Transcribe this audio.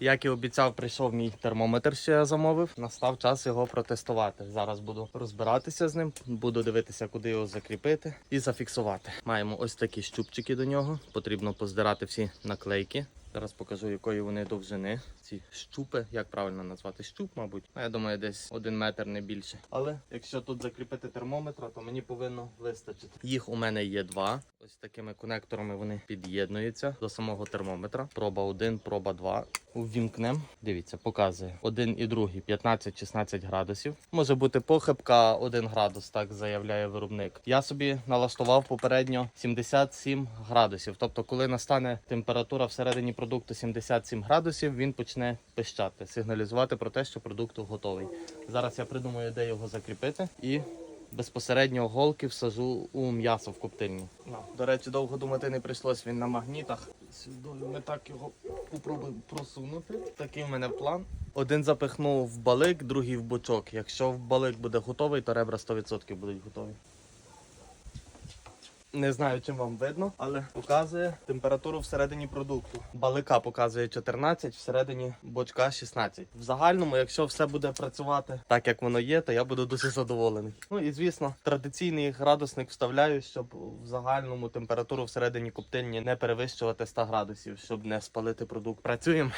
Як і обіцяв, прийшов мій термометр, що я замовив. Настав час його протестувати. Зараз буду розбиратися з ним, буду дивитися, куди його закріпити і зафіксувати. Маємо ось такі щупчики до нього. Потрібно поздирати всі наклейки. Зараз покажу, якої вони довжини. Ці щупи, як правильно назвати? Щуп, мабуть. Ну, я думаю, десь один метр не більше. Але якщо тут закріпити термометра, то мені повинно вистачити. Їх у мене є два. Ось такими конекторами вони під'єднуються до самого термометра. Проба 1, проба 2. Увімкнем. Дивіться, показує один і другий 15-16 градусів. Може бути похибка 1 градус, так заявляє виробник. Я собі налаштував попередньо 77 градусів. Тобто, коли настане температура всередині продукту 77 градусів, він почне пищати, сигналізувати про те, що продукт готовий. Зараз я придумаю, де його закріпити і. Безпосередньо голки всажу у м'ясо в коптильні. До речі, довго думати не прийшлось. Він на магнітах. Ми так його попробуємо просунути. Такий в мене план. Один запихнув в балик, другий в бочок. Якщо в балик буде готовий, то ребра 100% будуть готові. Не знаю, чим вам видно, але показує температуру всередині продукту. Балика показує 14, всередині бочка 16. В загальному, якщо все буде працювати так, як воно є, то я буду дуже задоволений. Ну і звісно, традиційний градусник вставляю, щоб в загальному температуру всередині коптильні не перевищувати 100 градусів, щоб не спалити продукт. Працюємо.